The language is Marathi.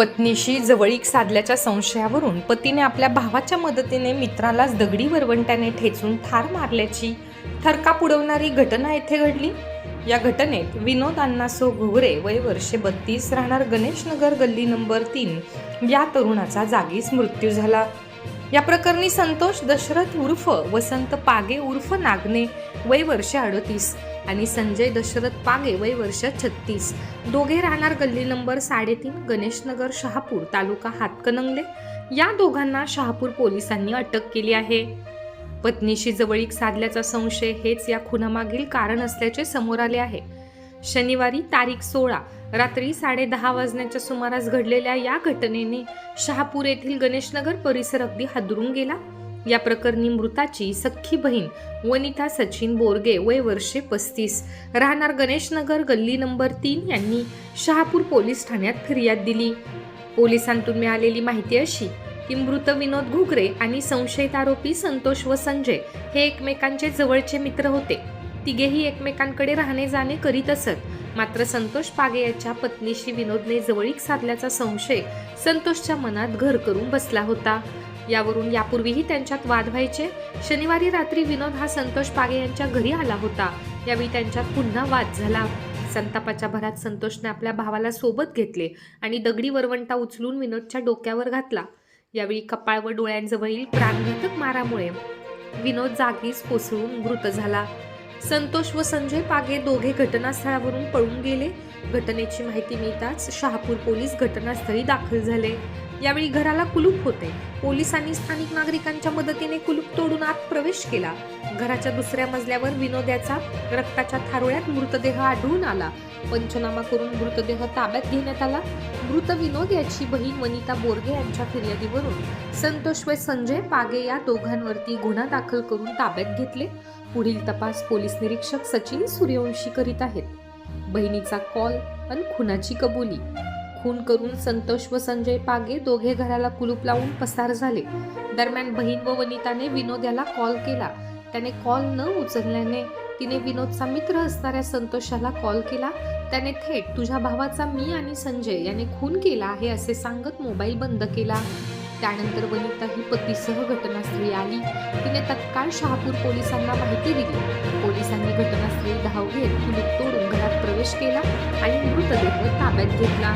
पत्नीशी जवळीक साधल्याच्या संशयावरून पतीने आपल्या भावाच्या मदतीने मित्रालाच दगडी वरवंट्याने ठेचून ठार मारल्याची थरका पुडवणारी घटना येथे घडली. या घटनेत विनोद अण्णासो घुगरे वय वर्षे बत्तीस राहणार गणेशनगर गल्ली नंबर तीन या तरुणाचा जागीच मृत्यू झाला. या प्रकरणी संतोष दशरथ उर्फ वसंत पागे उर्फ नागने वय वर्ष अडतीस आणि संजय दशरथ पागे वय वर्ष छत्तीस. दोघे राहणार गल्ली नंबर साडेतीन गणेशनगर शहापूर तालुका हातकणंगले. या दोघांना शहापूर पोलिसांनी अटक केली आहे. पत्नीशी जवळीक साधल्याचा संशय हेच या खुनामागील कारण असल्याचे समोर आले आहे. शनिवारी तारीख सोळा रात्री साडेदहा वाजण्याच्या सुमारास घडलेल्या या घटनेने शहापूर येथील गणेशनगर परिसर अगदी हादरून गेला. या प्रकरणी मृताची सख्खी बहीण वनिता सचिन बोरगे वय वर्षे पस्तीस. राहणार गणेशनगर गल्ली नंबर तीन यांनी शहापूर पोलीस ठाण्यात फिर्याद दिली. पोलिसांतून मिळालेली माहिती अशी की मृत विनोद घुगरे आणि संशयित आरोपी संतोष व संजय हे एकमेकांचे जवळचे मित्र होते. तिघेही एकमेकांकडे राहणे जाणे करीत असत. मात्र संतोष पागे याच्या पत्नीशी विनोदने जवळीक साधल्याचा संशय संतोषच्या मनात घर करून बसला होता. यावरून यापूर्वीही त्यांच्यात वाद व्हायचे. शनिवारी रात्री विनोद हा संतोष पागे यांच्या घरी आला होता. यावेळी त्यांच्यात पुन्हा वाद झाला. संतापाच्या भरात संतोषने आपल्या भावाला सोबत घेतले आणि दगडी वरवंटा उचलून विनोदच्या डोक्यावर घातला. यावेळी कपाळ व डोळ्यांजवळील प्राणघातक मारामुळे विनोद जागीच कोसळून मृत झाला. संतोष व संजय पागे दोघे घटनास्थळावरून पळून गेले. घटनेची माहिती मिळताच शहापूर पोलीस घटनास्थळी दाखल झाले. यावेळी घराला कुलूप होते. पोलिसांनी स्थानिक नागरिकांच्या मदतीने कुलूप तोडून आत प्रवेश केला. घराच्या दुसऱ्या मजल्यावर विनोद्याचा रक्ताच्या थारोळ्यात मृतदेह आढळून आला. पंचनामा करून मृतदेह ताब्यात घेण्यात आला. मृत विनोद याची बहीण वनिता बोरगे यांच्या फिर्यादीवरून संतोष व संजय पागे या दोघांवरती गुन्हा दाखल करून ताब्यात घेतले. पुढील तपास पोलीस निरीक्षक सचिन सूर्यवंशी करीत आहेत. बहिणीचा कॉल आणि खुनाची कबुली. खून करून संतोष व संजय पागे दोघे घराला कुलूप लावून पसार झाले. दरम्यान बहीण व वनिताने विनोद याला कॉल. केला त्याने कॉल न उचलल्याने तिने विनोदचा मित्र असणाऱ्या संतोषाला कॉल केला. त्याने थेट तुझ्या भावाचा मी आणि संजय याने खून केला आहे असे सांगत मोबाईल बंद केला. त्यानंतर वनिता ही पतीसह घटनास्थळी आली. तिने तत्काळ शहापूर पोलिसांना माहिती दिली. पोलिसांनी घटनास्थळी धाव घेत कुलूप तोडून घरात प्रवेश केला आणि मृतदेह ताब्यात घेतला.